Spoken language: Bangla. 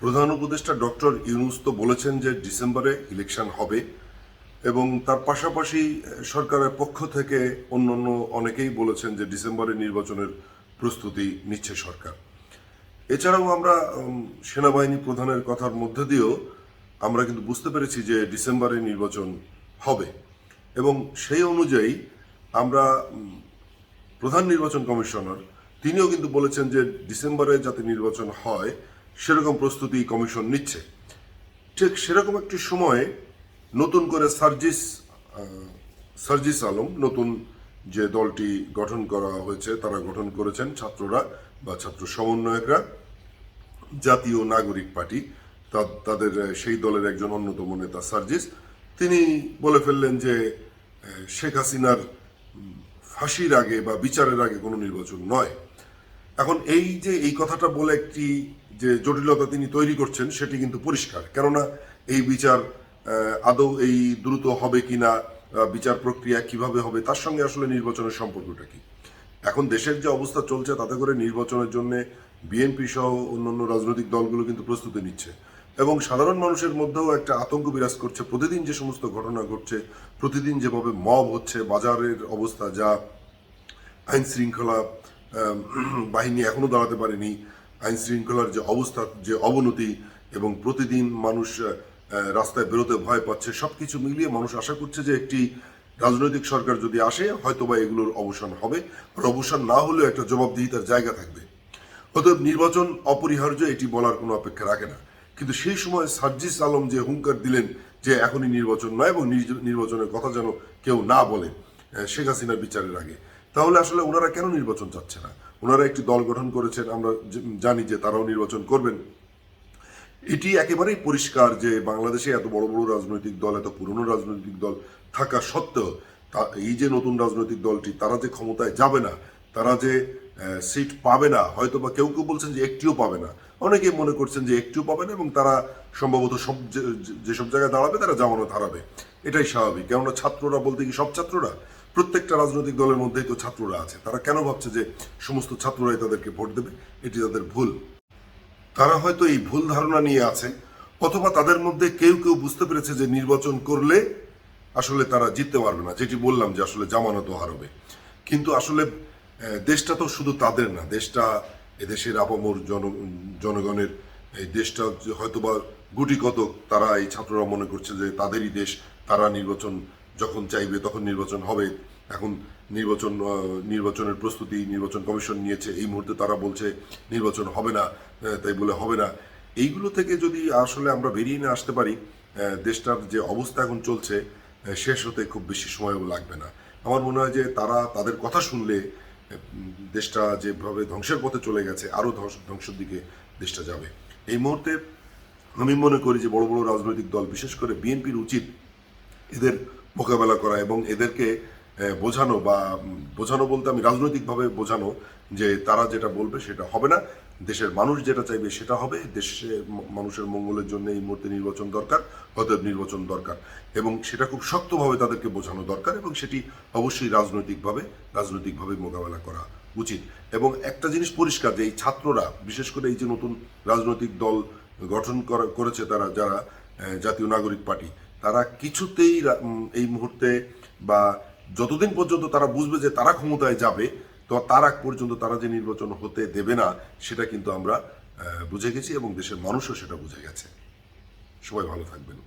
প্রধান উপদেষ্টা ডক্টর ইউনুস তো বলেছেন যে ডিসেম্বরে ইলেকশন হবে এবং তার পাশাপাশি সরকারের পক্ষ থেকে অন্যান্য অনেকেই বলেছেন যে ডিসেম্বরে নির্বাচনের প্রস্তুতি নিচ্ছে সরকার। এছাড়াও আমরা সেনাবাহিনী প্রধানের কথার মধ্যে দিয়েও আমরা কিন্তু বুঝতে পেরেছি যে ডিসেম্বরে নির্বাচন হবে এবং সেই অনুযায়ী আমরা প্রধান নির্বাচন কমিশনার তিনিও কিন্তু বলেছেন যে ডিসেম্বরে যাতে নির্বাচন হয় সেরকম প্রস্তুতি কমিশন নিচ্ছে। ঠিক সেরকম একটি সময়ে নতুন করে সার্জিস সার্জিস আলম, নতুন যে দলটি গঠন করা হয়েছে, তারা গঠন করেছেন ছাত্ররা বা ছাত্র সমন্বয়করা। জাতীয় নাগরিক পার্টি তাদের, সেই দলের একজন অন্যতম নেতা সার্জিস। তিনি বলে ফেললেন যে শেখ হাসিনার ফাঁসির আগে বা বিচারের আগে কোনো নির্বাচন নয়। এখন এই যে এই কথাটা বলে একটি যে জটিলতা তিনি তৈরি করছেন সেটি কিন্তু পরিষ্কার। কেননা এই বিচার আদৌ এই দ্রুত হবে কিনা আহ, বিচার প্রক্রিয়া কীভাবে হবে তার সঙ্গে আসলে নির্বাচনের সম্পর্কটা কি? এখন দেশের যে অবস্থা চলছে তাতে করে নির্বাচনের জন্য বিএনপি সহ অন্যান্য রাজনৈতিক দলগুলো কিন্তু প্রস্তুতি নিচ্ছে। এবং সাধারণ মানুষের মধ্যেও একটা আতঙ্ক বিরাজ করছে। প্রতিদিন যে সমস্ত ঘটনা ঘটছে প্রতিদিন যেভাবে মব হচ্ছে বাজারের অবস্থা যা আইন শৃঙ্খলা বাহিনী এখনও দাঁড়াতে পারেনি। আইন শৃঙ্খলার যে অবস্থা, যে অবনতি এবং প্রতিদিন মানুষ রাস্তায় বেরোতে ভয় পাচ্ছে, সবকিছু মিলিয়ে মানুষ আশা করছে যে একটি রাজনৈতিক সরকার যদি আসে, হয়তোবা এগুলোর অবসান হবে। আর অবসান না হলেও একটা জবাবদিহিতার জায়গা থাকবে। অতএব নির্বাচন অপরিহার্য, এটি বলার কোনো অপেক্ষা রাখে না। কিন্তু সেই সময় সার্জিস আলম যে হুঙ্কার দিলেন যে এখনই নির্বাচন নয় এবং নির্বাচনের কথা যেন কেউ না বলে শেখ হাসিনার বিচারের আগে। তাহলে আসলে ওনারা কেন নির্বাচন চাচ্ছে না? ওনারা একটি দল গঠন করেছেন, আমরা জানি যে তারাও নির্বাচন করবেন। এটি একেবারেই পরিষ্কার যে বাংলাদেশে এত বড় বড় রাজনৈতিক দল, এত পুরনো রাজনৈতিক দল থাকা সত্ত্বেও তা- এই যে নতুন রাজনৈতিক দলটি, তারা যে ক্ষমতায় যাবে না, তারা যে সিট পাবে না হয়তো বা কেউ কেউ বলছেন যে একটিও পাবে না। অনেকে মনে করছেন যে একটিও পাবে না এবং তারা সম্ভবত সব যেসব জায়গায় দাঁড়াবে, তারা জামানত হারাবে। এটাই স্বাভাবিক। কেননা ছাত্ররা বলতে কি সব ছাত্ররা? প্রত্যেকটা রাজনৈতিক দলের মধ্যেই তো ছাত্ররা আছে। তারা কেন ভাবছে যে সমস্ত ছাত্ররাই তাদেরকে ভোট দেবে? এটি তাদের ভুল। তারা হয়তো এই ভুল ধারণা নিয়ে আছে, অথবা তাদের মধ্যে কেউ কেউ বুঝতে পেরেছে যে নির্বাচন করলে আসলে তারা জিততে পারবে না, যেটি বললাম যে আসলে জামানত হারবে। কিন্তু আসলে দেশটা তো শুধু তাদের না, দেশটা এদেশের আপামর জন, জনগণের এই দেশটা হয়তোবা গুটি কতক তারা এই ছাত্ররা মনে করছে যে তাদেরই দেশ, তারা নির্বাচন যখন চাইবে তখন নির্বাচন হবে। এখন নির্বাচন নির্বাচনের প্রস্তুতি, নির্বাচন কমিশন নিয়েছে, এই মুহূর্তে তারা বলছে নির্বাচন হবে না তাই বলে হবে না। এইগুলো থেকে যদি আসলে আমরা বেরিয়ে না আসতে পারি দেশটার যে অবস্থা এখন চলছে শেষ হতে খুব বেশি সময়ও লাগবে না। আমার মনে হয় যে তারা তাদের কথা শুনলে দেশটা যেভাবে ধ্বংসের পথে চলে গেছে, আরও ধ্বংস ধ্বংসের দিকে দেশটা যাবে। এই মুহূর্তে আমি মনে করি যে বড় বড় রাজনৈতিক দল, বিশেষ করে বিএনপির উচিত এদের মোকাবেলা করা এবং এদেরকে বোঝানো বা বোঝানো বলতে আমি রাজনৈতিকভাবে বোঝানো যে তারা যেটা বলবে সেটা হবে না। দেশের মানুষ যেটা চাইবে সেটা হবে। দেশে মানুষের মঙ্গলের জন্য এই মুহূর্তে নির্বাচন দরকার, অতএব নির্বাচন দরকার। এবং সেটা খুব শক্তভাবে তাদেরকে বোঝানো দরকার এবং সেটি অবশ্যই রাজনৈতিকভাবে রাজনৈতিকভাবে মোকাবেলা করা উচিত। এবং একটা জিনিস পরিষ্কার যে এই ছাত্ররা, বিশেষ করে এই যে নতুন রাজনৈতিক দল গঠন করা- করেছে তারা, যারা জাতীয় নাগরিক পার্টি তারা কিছুতেই এই মুহূর্তে বা যতদিন পর্যন্ত তারা বুঝবে যে তারা ক্ষমতায় যাবে, তো তার আগ পর্যন্ত তারা যে নির্বাচন হতে দেবে না, সেটা কিন্তু আমরা বুঝে গেছি এবং দেশের মানুষও সেটা বুঝে গেছে। সবাই ভালো থাকবেন।